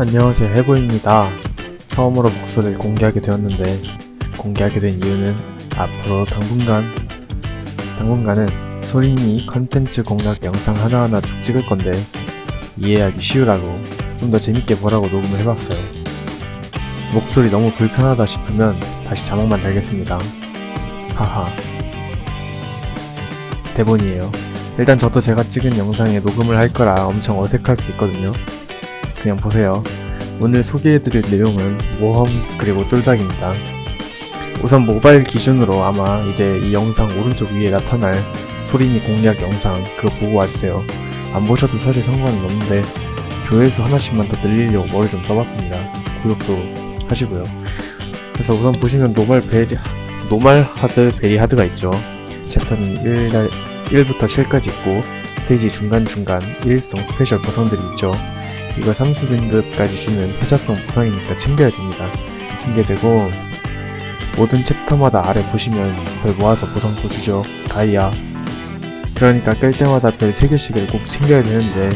안녕하세요 해보입니다. 처음으로 목소리를 공개하게 되었는데 공개하게 된 이유는 앞으로 당분간 당분간은 소린이 컨텐츠 공략 영상 하나하나 쭉 찍을 건데 이해하기 쉬우라고 좀 더 재밌게 보라고 녹음을 해봤어요. 목소리 너무 불편하다 싶으면 다시 자막만 달겠습니다. 하하. 대본이에요. 일단 저도 제가 찍은 영상에 녹음을 할 거라 엄청 어색할 수 있거든요. 그냥 보세요. 오늘 소개해드릴 내용은 모험 그리고 쫄작입니다. 우선 모바일 기준으로 아마 이제 이 영상 오른쪽 위에 나타날 소린이 공략 영상 그거 보고 와주세요. 안 보셔도 사실 상관은 없는데 조회수 하나씩만 더 늘리려고 머리 좀 써봤습니다. 구독도 하시고요. 그래서 우선 보시면 노멀 베리 노멀 하드 베리 하드가 있죠. 챕터는 1, 1부터 7까지 있고 스테이지 중간중간 일성 스페셜 보상들이 있죠. 이거 3스 등급까지 주는 효자성 보상이니까 챙겨야 됩니다. 챙겨야 되고 모든 챕터마다 아래 보시면 별 모아서 보상도 주죠. 다이아. 그러니까 끌 때마다 별 3개씩을 꼭 챙겨야 되는데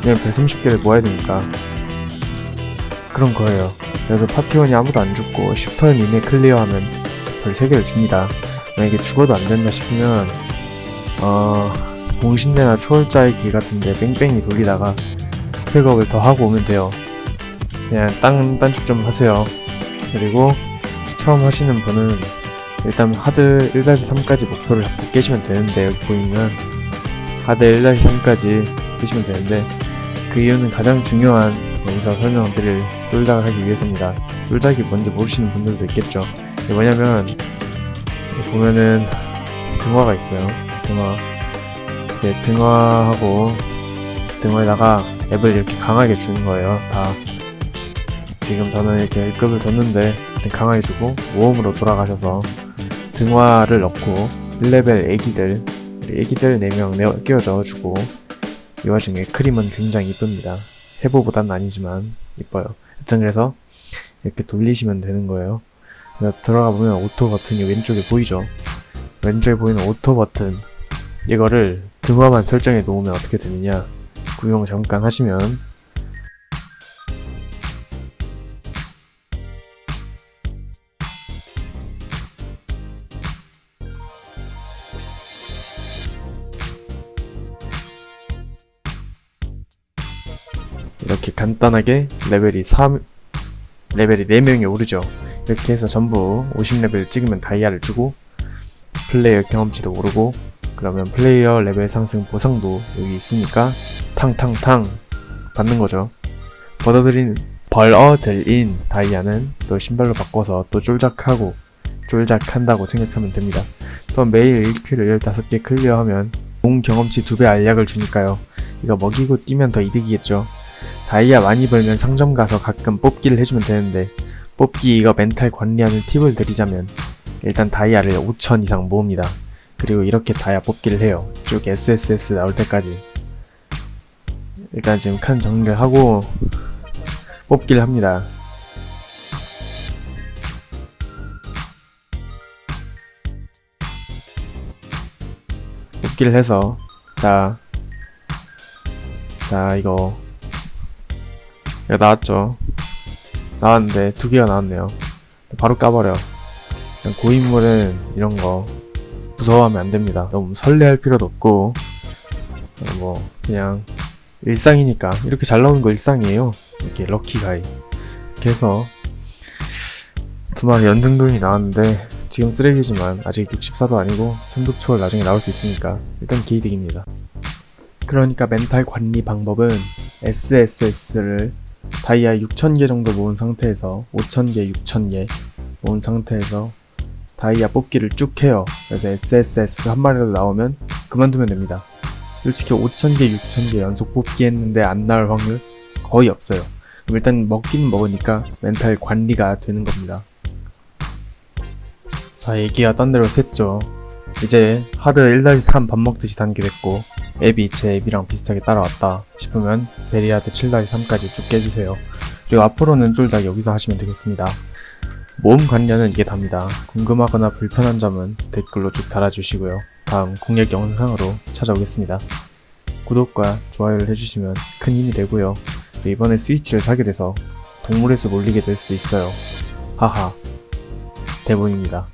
그냥 별 30개를 모아야 되니까 그런 거예요. 그래서 파티원이 아무도 안 죽고 10턴 이내 클리어하면 별 3개를 줍니다. 만약에 죽어도 안 된다 싶으면 어... 봉신대나 초월자의 길 같은데 뺑뺑이 돌리다가 스펙업을 더 하고 오면 돼요. 그냥 땅, 딴짓 좀 하세요. 그리고 처음 하시는 분은 일단 하드 1-3까지 목표를 잡고 깨시면 되는데 여기 보이면 하드 1-3까지 깨시면 되는데 그 이유는 가장 중요한 여기서 설명드릴 쫄작을 하기 위해서입니다. 쫄작이 뭔지 모르시는 분들도 있겠죠. 이게 뭐냐면 보면은 등화가 있어요. 등화. 네, 등화하고 등화에다가 앱을 이렇게 강하게 주는 거예요. 다 지금 저는 이렇게 1급을 줬는데 강하게 주고 모험으로 돌아가셔서 등화를 넣고 1레벨 애기들 애기들 4명 끼워줘 주고 이 와중에 크림은 굉장히 이쁩니다. 해보보단 아니지만 이뻐요. 하여튼 그래서 이렇게 돌리시면 되는 거예요. 그래서 들어가 보면 오토 버튼이 왼쪽에 보이죠? 왼쪽에 보이는 오토 버튼 이거를 등화만 설정해 놓으면 어떻게 되느냐 구용 잠깐 하시면. 이렇게 간단하게 레벨이 3 레벨이 4명이 오르죠. 이렇게 해서 전부 50레벨 찍으면 다이아를 주고 플레이어 경험치도 오르고 그러면 플레이어 레벨 상승 보상도 여기 있으니까 탕탕탕 받는 거죠. 벌어들인 벌어들인 다이아는 또 신발로 바꿔서 또 쫄작하고 쫄작한다고 생각하면 됩니다. 또 매일 1킬을 15개 클리어하면 공 경험치 2배 알약을 주니까요. 이거 먹이고 뛰면 더 이득이겠죠. 다이아 많이 벌면 상점 가서 가끔 뽑기를 해주면 되는데 뽑기 이거 멘탈 관리하는 팁을 드리자면 일단 다이아를 5천 이상 모읍니다. 그리고 이렇게 다이아 뽑기를 해요. 쭉 SSS 나올 때까지. 일단 지금 칸 정리를 하고 뽑기를 합니다. 뽑기를 해서 자, 자 이거 이거 나왔죠. 나왔는데 두 개가 나왔네요. 바로 까버려. 고인물은 이런 거 무서워하면 안 됩니다. 너무 설레할 필요도 없고 어, 뭐 그냥 일상이니까 이렇게 잘 나오는 거 일상이에요. 이렇게 럭키 가이 이렇게 해서 두 마리 연등등이 나왔는데 지금 쓰레기지만 아직 64도 아니고 선독초월 나중에 나올 수 있으니까 일단 개이득입니다. 그러니까 멘탈 관리 방법은 SSS를 다이아 6000개 정도 모은 상태에서 5000개, 6000개 모은 상태에서 다이아 뽑기를 쭉 해요. 그래서 SSS가 한 마리라도 나오면 그만두면 됩니다. 솔직히 5000개, 6000개 연속 뽑기 했는데 안 나올 확률 거의 없어요. 그럼 일단 먹기는 먹으니까 멘탈 관리가 되는 겁니다. 자, 얘기가 딴 데로 샜죠. 이제 하드 1-3 밥 먹듯이 단계됐고 앱이 제 앱이랑 비슷하게 따라왔다 싶으면 베리하드 7-3까지 쭉 깨주세요. 그리고 앞으로는 쫄작 여기서 하시면 되겠습니다. 모험 관련은 이게 답니다. 궁금하거나 불편한 점은 댓글로 쭉 달아주시고요. 다음 공략 영상으로 찾아오겠습니다. 구독과 좋아요를 해주시면 큰 힘이 되고요. 이번에 스위치를 사게 돼서 동물의 숲 올리게 될 수도 있어요. 하하. 대본입니다.